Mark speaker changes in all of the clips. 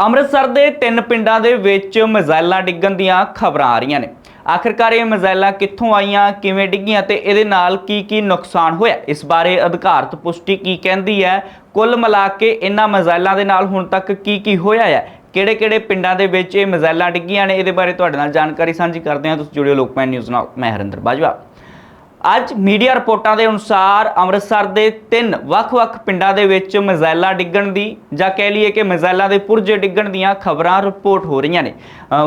Speaker 1: ਅੰਮ੍ਰਿਤਸਰ ਦੇ ਤਿੰਨ ਪਿੰਡਾਂ ਦੇ ਵਿੱਚ ਮਿਜ਼ਾਈਲਾਂ ਡਿੱਗਣ ਦੀਆਂ ਖਬਰਾਂ ਆ ਰਹੀਆਂ ਨੇ। ਆਖਿਰਕਾਰ ਇਹ ਮਿਜ਼ਾਈਲਾਂ ਕਿੱਥੋਂ ਆਈਆਂ, ਕਿਵੇਂ ਡਿੱਗੀਆਂ ਤੇ ਇਹਦੇ ਨਾਲ ਕੀ ਕੀ ਨੁਕਸਾਨ ਹੋਇਆ? ਇਸ ਬਾਰੇ ਅਧਿਕਾਰਤ ਪੁਸ਼ਟੀ ਕੀ ਕਹਿੰਦੀ ਹੈ? ਕੁੱਲ ਮਿਲਾ ਕੇ ਇਹਨਾਂ ਮਿਜ਼ਾਈਲਾਂ ਦੇ ਨਾਲ ਹੁਣ ਤੱਕ ਕੀ ਕੀ ਹੋਇਆ ਹੈ? ਕਿਹੜੇ ਕਿਹੜੇ ਪਿੰਡਾਂ ਦੇ ਵਿੱਚ ਇਹ ਮਿਜ਼ਾਈਲਾਂ ਡਿੱਗੀਆਂ ਨੇ? ਇਹਦੇ ਬਾਰੇ ਤੁਹਾਡੇ ਨਾਲ ਜਾਣਕਾਰੀ ਸਾਂਝੀ ਕਰਦੇ ਹਾਂ। ਤੁਸੀਂ ਜੁੜਿਓ ਲੋਕਮੈਨ ਨਿਊਜ਼ ਨਾਲ, ਮੈਂ ਹਰਿੰਦਰ ਬਾਜਵਾ। ਅੱਜ ਮੀਡੀਆ ਰਿਪੋਰਟਾਂ ਦੇ ਅਨੁਸਾਰ ਅੰਮ੍ਰਿਤਸਰ ਦੇ ਤਿੰਨ ਵੱਖ-ਵੱਖ ਪਿੰਡਾਂ ਦੇ ਵਿੱਚ ਮਿਜ਼ਾਈਲਾਂ ਡਿੱਗਣ ਦੀ ਜਾਂ ਕਹਿ ਲਈਏ ਕਿ ਮਿਜ਼ਾਈਲਾਂ ਦੇ ਪੁਰਜੇ ਡਿੱਗਣ ਦੀਆਂ ਖਬਰਾਂ ਰਿਪੋਰਟ ਹੋ ਰਹੀਆਂ ਨੇ।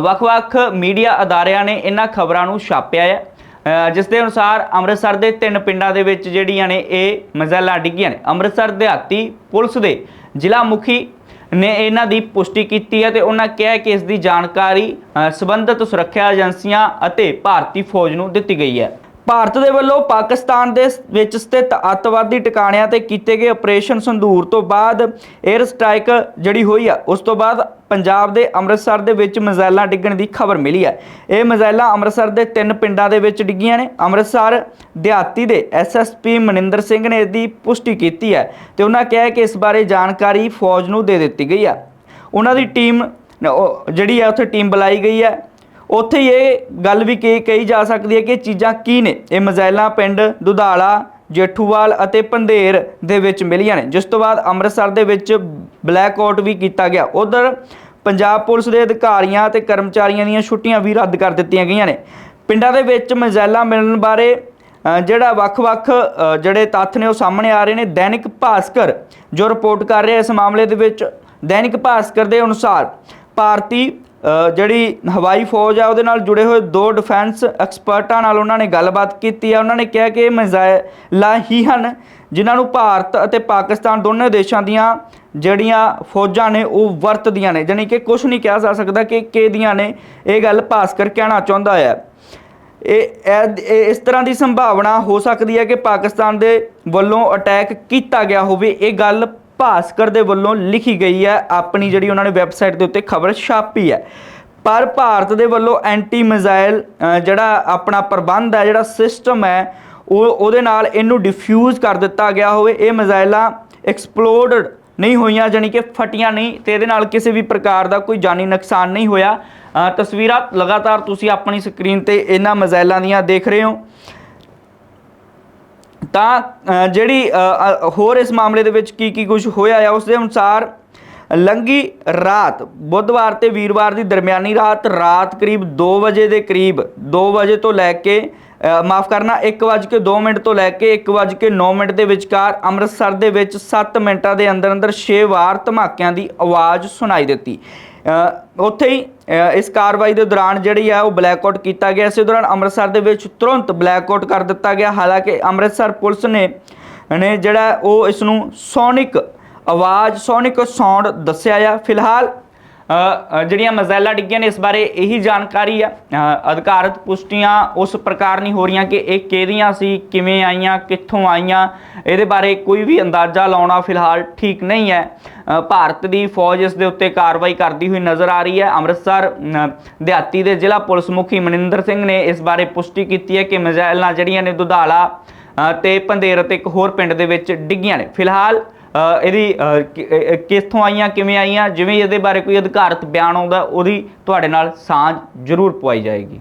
Speaker 1: ਵੱਖ-ਵੱਖ ਮੀਡੀਆ ਅਦਾਰਿਆਂ ਨੇ ਇਹਨਾਂ ਖਬਰਾਂ ਨੂੰ ਛਾਪਿਆ ਹੈ। ਜਿਸ ਦੇ ਅਨੁਸਾਰ ਅੰਮ੍ਰਿਤਸਰ ਦੇ ਤਿੰਨ ਪਿੰਡਾਂ ਦੇ ਵਿੱਚ ਜਿਹੜੀਆਂ ਨੇ ਇਹ ਮਿਜ਼ਾਈਲਾਂ ਡਿੱਗੀਆਂ ਨੇ। ਅੰਮ੍ਰਿਤਸਰ ਦਿਹਾਤੀ ਪੁਲਿਸ ਦੇ ਜ਼ਿਲ੍ਹਾ ਮੁਖੀ ਨੇ ਇਹਨਾਂ ਦੀ ਪੁਸ਼ਟੀ ਕੀਤੀ ਹੈ ਤੇ ਉਹਨਾਂ ਕਿਹਾ ਕਿ ਇਸ ਦੀ ਜਾਣਕਾਰੀ ਅ, ਸੰਬੰਧਿਤ ਸੁਰੱਖਿਆ ਏਜੰਸੀਆਂ ਅਤੇ ਭਾਰਤੀ ਫੌਜ ਨੂੰ ਦਿੱਤੀ ਗਈ ਹੈ। ਭਾਰਤ ਦੇ ਵੱਲੋਂ ਪਾਕਿਸਤਾਨ ਦੇ ਵਿੱਚ ਸਥਿਤ ਅੱਤਵਾਦੀ ਟਿਕਾਣਿਆਂ ਤੇ ਕੀਤੇ ਗਏ ਆਪਰੇਸ਼ਨ ਸੰਧੂਰ ਤੋਂ ਬਾਅਦ 에ਅਰ ਸਟ੍ਰਾਈਕ ਜਿਹੜੀ ਹੋਈ ਆ, ਉਸ ਤੋਂ ਬਾਅਦ ਪੰਜਾਬ ਦੇ ਅੰਮ੍ਰਿਤਸਰ ਦੇ ਵਿੱਚ ਮਿਜ਼ਾਈਲਾਂ ਡਿੱਗਣ ਦੀ ਖਬਰ ਮਿਲੀ ਹੈ ਇਹ ਮਿਜ਼ਾਈਲਾਂ ਅੰਮ੍ਰਿਤਸਰ ਦੇ ਤਿੰਨ ਪਿੰਡਾਂ ਦੇ ਵਿੱਚ ਡਿੱਗੀਆਂ ਨੇ। ਅੰਮ੍ਰਿਤਸਰ, ਦਿਹਾਤੀ ਦੇ ਐਸਐਸਪੀ ਮਨਿੰਦਰ ਸਿੰਘ ਨੇ ਇਹਦੀ ਪੁਸ਼ਟੀ ਕੀਤੀ ਹੈ ਤੇ ਉਹਨਾਂ ਕਿਹਾ ਕਿ ਇਸ ਬਾਰੇ ਜਾਣਕਾਰੀ ਫੌਜ ਨੂੰ ਦੇ ਦਿੱਤੀ ਗਈ ਹੈ ਉਹਨਾਂ ਦੀ ਟੀਮ ਜਿਹੜੀ ਹੈ ਉੱਥੇ ਟੀਮ ਬੁਲਾਈ ਗਈ ਹੈ ਉੱਥੇ ਇਹ ਗੱਲ ਵੀ ਕਹੀ ਕਹੀ ਜਾ ਸਕਦੀ ਹੈ ਕਿ ਚੀਜ਼ਾਂ ਕੀ ਨੇ? ਇਹ ਮਜ਼ਾਇਲਾਂ ਪਿੰਡ ਦੁਧਾਲਾ, ਜੇਠੂਵਾਲ ਅਤੇ ਪੰਧੇਰ ਦੇ ਵਿੱਚ ਮਿਲੀਆਂ ਨੇ। ਜਿਸ ਤੋਂ ਬਾਅਦ ਅੰਮ੍ਰਿਤਸਰ ਦੇ ਵਿੱਚ ਬਲੈਕ ਆਊਟ ਵੀ ਕੀਤਾ ਗਿਆ। ਉਧਰ ਪੰਜਾਬ ਪੁਲਿਸ ਦੇ ਅਧਿਕਾਰੀਆਂ ਅਤੇ ਕਰਮਚਾਰੀਆਂ ਦੀਆਂ ਛੁੱਟੀਆਂ ਵੀ ਰੱਦ ਕਰ ਦਿੱਤੀਆਂ ਗਈਆਂ ਨੇ। ਪਿੰਡਾਂ ਦੇ ਵਿੱਚ ਮਜ਼ਾਇਲਾਂ ਮਿਲਣ ਬਾਰੇ ਜਿਹੜਾ ਵੱਖ-ਵੱਖ ਜਿਹੜੇ ਤੱਥ ਨੇ ਉਹ ਸਾਹਮਣੇ ਆ ਰਹੇ ਨੇ। ਦੈਨਿਕ ਭਾਸਕਰ ਜੋ ਰਿਪੋਰਟ ਕਰ ਰਿਹਾ ਇਸ ਮਾਮਲੇ ਦੇ ਵਿੱਚ, ਦੈਨਿਕ ਭਾਸਕਰ ਦੇ ਅਨੁਸਾਰ ਭਾਰਤੀ ਜਿਹੜੀ ਹਵਾਈ ਫੌਜ ਆ, ਉਹਦੇ ਨਾਲ ਜੁੜੇ ਹੋਏ ਦੋ ਡਿਫੈਂਸ ਐਕਸਪਰਟਾਂ ਨਾਲ ਉਹਨਾਂ ਨੇ ਗੱਲਬਾਤ ਕੀਤੀ ਹੈ ਉਹਨਾਂ ਨੇ ਕਿਹਾ ਕਿ ਇਹ ਮਿਜ਼ਾਈਲਾਂ ਹੀ ਹਨ, ਜਿਨ੍ਹਾਂ ਨੂੰ ਭਾਰਤ ਅਤੇ ਪਾਕਿਸਤਾਨ ਦੋਨੇ ਦੇਸ਼ਾਂ ਦੀਆਂ ਜਿਹੜੀਆਂ ਫੌਜਾਂ ਨੇ, ਉਹ ਵਰਤਦੀਆਂ ਨੇ। ਜਾਣੀ ਕਿ ਕੁਝ ਨਹੀਂ ਕਿਹਾ ਜਾ ਸਕਦਾ ਕਿ ਕਿਹਦੀਆਂ ਨੇ ਇਹ ਗੱਲ ਭਾਸਕਰ ਕਹਿਣਾ ਚਾਹੁੰਦਾ ਹੈ। ਇਹ- ਇਹ ਇਸ ਤਰ੍ਹਾਂ ਦੀ ਸੰਭਾਵਨਾ ਹੋ ਸਕਦੀ ਹੈ ਕਿ ਪਾਕਿਸਤਾਨ ਦੇ ਵੱਲੋਂ ਅਟੈਕ ਕੀਤਾ ਗਿਆ ਹੋਵੇ। ਇਹ ਗੱਲ ਭਾਸਕਰ ਦੇ ਵੱਲੋਂ ਲਿਖੀ ਗਈ ਹੈ, ਆਪਣੀ ਜਿਹੜੀ ਉਹਨਾਂ ਨੇ ਵੈਬਸਾਈਟ ਦੇ ਉੱਤੇ ਖਬਰ ਛਾਪੀ ਹੈ। ਪਰ ਭਾਰਤ ਦੇ ਵੱਲੋਂ ਐਂਟੀ ਮਿਜ਼ਾਈਲ ਜਿਹੜਾ ਆਪਣਾ ਪ੍ਰਬੰਧ ਹੈ, ਜਿਹੜਾ ਸਿਸਟਮ ਹੈ, ਉਹ ਉਹਦੇ ਨਾਲ ਇਹਨੂੰ ਡਿਫਿਊਜ਼ ਕਰ ਦਿੱਤਾ ਗਿਆ ਹੋਵੇ। ਇਹ ਮਿਜ਼ਾਈਲਾਂ ਐਕਸਪਲੋਡਡ ਨਹੀਂ ਹੋਈਆਂ, ਜਾਣੀ ਕਿ ਫਟੀਆਂ ਨਹੀਂ, ਤੇ ਇਹਦੇ ਨਾਲ ਕਿਸੇ ਵੀ ਪ੍ਰਕਾਰ ਦਾ ਕੋਈ ਜਾਨੀ ਨੁਕਸਾਨ ਨਹੀਂ ਹੋਇਆ। ਤਸਵੀਰਾਂ ਲਗਾਤਾਰ ਤੁਸੀਂ ਆਪਣੀ ਸਕਰੀਨ ਤੇ ਇਹਨਾਂ ਮਿਜ਼ਾਈਲਾਂ ਦੀਆਂ ਦੇਖ ਰਹੇ ਹੋ। ਤਾਂ ਜਿਹੜੀ ਹੋਰ ਇਸ ਮਾਮਲੇ ਦੇ ਵਿੱਚ ਕੀ ਕੀ ਕੁਝ ਹੋਇਆ ਆ ਉਸ ਦੇ ਅਨੁਸਾਰ ਲੰਗੀ ਰਾਤ, ਬੁੱਧਵਾਰ ਤੇ ਵੀਰਵਾਰ ਦੀ ਦਰਮਿਆਨੀ ਰਾਤ ਰਾਤ ਕਰੀਬ 2 ਵਜੇ ਦੇ ਕਰੀਬ 2 ਵਜੇ ਤੋਂ ਲੈ ਕੇ ਮਾਫ ਕਰਨਾ 1:02 ਮਿੰਟ ਤੋਂ ਲੈ ਕੇ 1:09 ਮਿੰਟ ਦੇ ਵਿਚਕਾਰ ਅੰਮ੍ਰਿਤਸਰ ਦੇ ਵਿੱਚ 7 ਮਿੰਟਾਂ ਦੇ ਅੰਦਰ ਅੰਦਰ 6 ਵਾਰ ਧਮਾਕਿਆਂ ਦੀ ਆਵਾਜ਼ ਸੁਣਾਈ ਦਿੱਤੀ। ਉੱਥੇ ਹੀ ਇਸ ਕਾਰਵਾਈ ਦੇ ਦੌਰਾਨ ਜਿਹੜੀ ਆ ਉਹ ਬਲੈਕਆਊਟ ਕੀਤਾ ਗਿਆ। ਇਸੇ ਦੌਰਾਨ ਅੰਮ੍ਰਿਤਸਰ ਦੇ ਵਿੱਚ ਤੁਰੰਤ ਬਲੈਕਆਊਟ ਕਰ ਦਿੱਤਾ ਗਿਆ। ਹਾਲਾਂਕਿ ਅੰਮ੍ਰਿਤਸਰ ਪੁਲਿਸ ਨੇ ਨੇ ਜਿਹੜਾ ਉਹ ਇਸ ਨੂੰ ਸੋਨਿਕ ਆਵਾਜ਼, ਸੋਨਿਕ ਸਾਊਂਡ ਦੱਸਿਆ ਆ। ਫਿਲਹਾਲ ਜਿਹੜੀਆਂ ਮਜ਼ਾਇਲਾਂ ਡਿੱਗੀਆਂ ਨੇ ਇਸ ਬਾਰੇ ਇਹੀ ਜਾਣਕਾਰੀ ਆ। ਅਧਿਕਾਰਤ ਪੁਸ਼ਟੀਆਂ ਉਸ ਪ੍ਰਕਾਰ ਨਹੀਂ ਹੋ ਰਹੀਆਂ ਕਿ ਇਹ ਕਿਹਦੀਆਂ ਸੀ ਕਿਵੇਂ ਆਈਆਂ ਕਿੱਥੋਂ ਆਈਆਂ ਇਹਦੇ ਬਾਰੇ ਕੋਈ ਵੀ ਅੰਦਾਜ਼ਾ ਲਾਉਣਾ ਫਿਲਹਾਲ ਠੀਕ ਨਹੀਂ ਹੈ। ਭਾਰਤ ਦੀ ਫੌਜ ਇਸ ਦੇ ਉੱਤੇ ਕਾਰਵਾਈ ਕਰਦੀ ਹੋਈ ਨਜ਼ਰ ਆ ਰਹੀ ਹੈ। ਅੰਮ੍ਰਿਤਸਰ ਦਿਹਾਤੀ ਦੇ ਜ਼ਿਲ੍ਹਾ ਪੁਲਿਸ ਮੁਖੀ ਮਨਿੰਦਰ ਸਿੰਘ ਨੇ ਇਸ ਬਾਰੇ ਪੁਸ਼ਟੀ ਕੀਤੀ ਹੈ ਕਿ ਮਜ਼ਾਇਲਾਂ ਜਿਹੜੀਆਂ ਨੇ ਦੁਧਾਲਾ ਅ, ਤੇ ਪੰਧੇਰ ਅਤੇ ਇੱਕ ਹੋਰ ਪਿੰਡ ਦੇ ਵਿੱਚ ਡਿੱਗੀਆਂ ਨੇ। ਫਿਲਹਾਲ ਇਹਦੀ ਅ, ਕਿੱਥੋਂ ਆਈਆਂ ਕਿਵੇਂ ਆਈਆਂ ਜਿਵੇਂ ਇਹਦੇ ਬਾਰੇ ਕੋਈ ਅਧਿਕਾਰਤ ਬਿਆਨ ਆਉਂਦਾ ਉਹਦੀ ਤੁਹਾਡੇ ਨਾਲ ਸਾਂਝ ਜ਼ਰੂਰ ਪਵਾਈ ਜਾਏਗੀ।